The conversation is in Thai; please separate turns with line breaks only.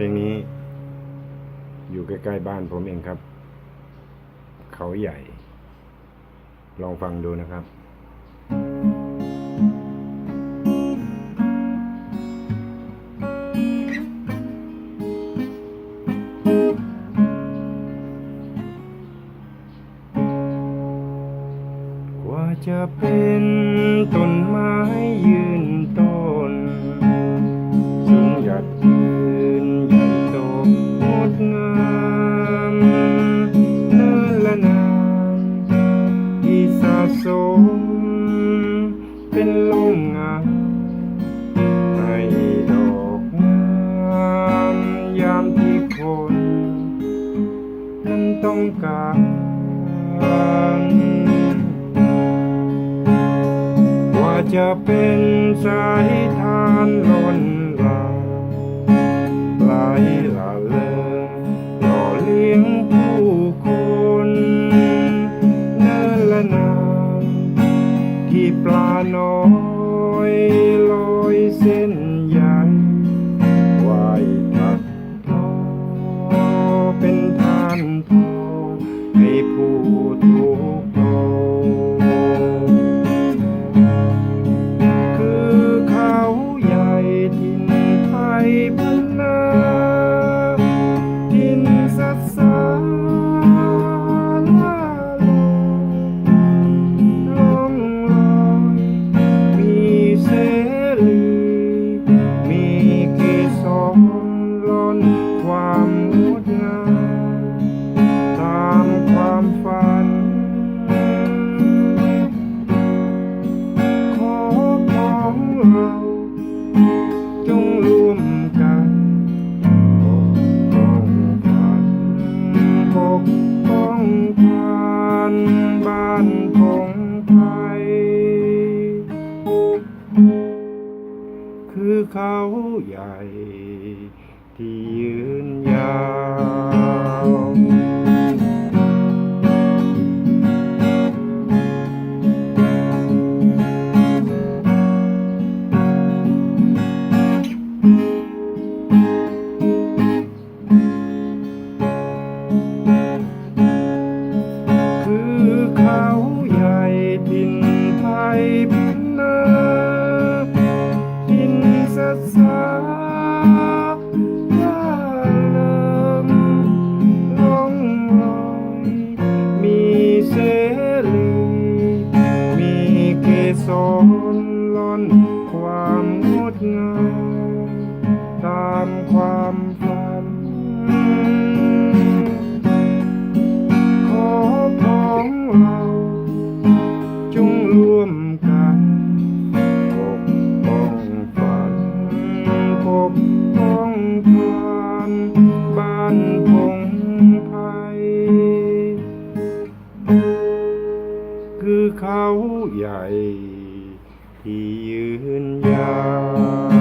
เพลงนี้ อยู่ใกล้ ๆ บ้านผมเองครับ เขาใหญ่ ลองฟังดูนะครับกว่าจะเป็นต้นไม้ยืนต้น ต้องการว่าจะเป็นสายทานล้นลาไหลละเลงหล่อเลี้ยงผู้คนเนินละนานที่ปลาน้อยลอยเส้นใย กป้องพันบ้านของไทย คือเขาใหญ่ ที่ยืนยาว สนล้น ใหญ่ ที่ยืนยาว